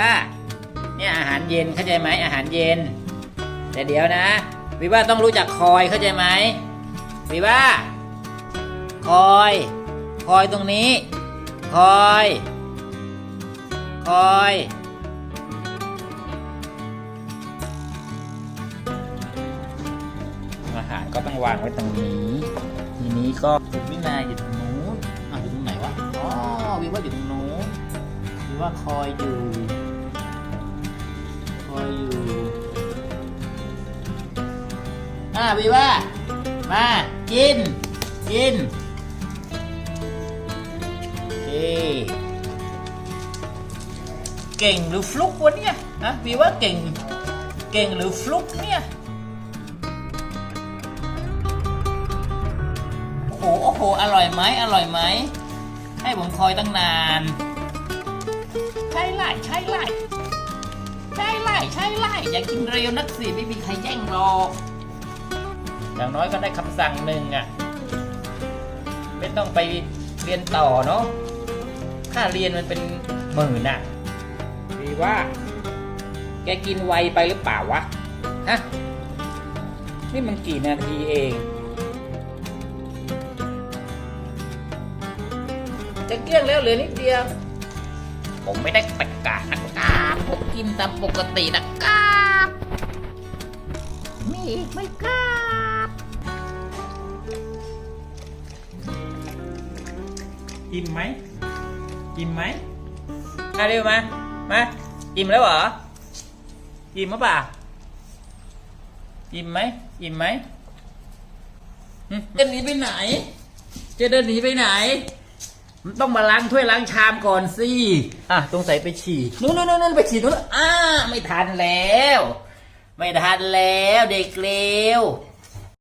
อะเนี่ยอาหารเย็นเข้าใจไหมอาหารเย็น แต่เดี๋ยวนะวิว่าต้องรู้จักคอยเข้าใจไหมวิว่าคอย คอยตรงนี้ คอย คอย อาหารก็ต้องวางไว้ตรงนี้ ทีนี้ก็คุณวินาอยู่ตรงนู้นอะอยู่ตรงไหนวะ อ๋อวิว่าอยู่ตรงนู้นวิว่าคอยอยู่ อะวิว่ามากิน กินโอเคเก่งหรือฟลุกวะเนี่ยฮะวิว่าเก่ง เก่งหรือฟลุกเนี่ยโอ้โหโอ้โหอร่อยไหมอร่อยไหมให้ผมคอยตั้งนาน ใช่ไล่ใช่ไล่ใช่ไล่ใช่ไล่อย่ากินเร็วนักสิไม่มีใครแย่งหรอก อย่างน้อยก็ได้คำสั่งหนึ่งอะ ไม่ต้องไปเรียนต่อเนาะ ค่าเรียนมันเป็นหมื่นอะดีว่า แกกินไวไปหรือเปล่าวะ ฮะ นี่มันกี่นาทีเอง จะเกลี้ยงแล้วเหลือนิดเดียว ผมไม่ได้ตะกานะครับผมกินตามปกตินะครับ มีอีกไหมครับ อิ่มไหมอิ่มไหมมาเร็วมามาอิ่มแล้วเหรออิ่มหรือเปล่าอิ่มไหมอิ่มไหมหึจะหนีไปไหนจะเดินหนีไปไหนมันต้องมาล้างถ้วยล้างชามก่อนสิอะตรงใส่ไปฉี่นู้นนู้นนู้นไปฉี่นู้นอ่าไม่ทันแล้ว ไม่ทันแล้วเด็กเลว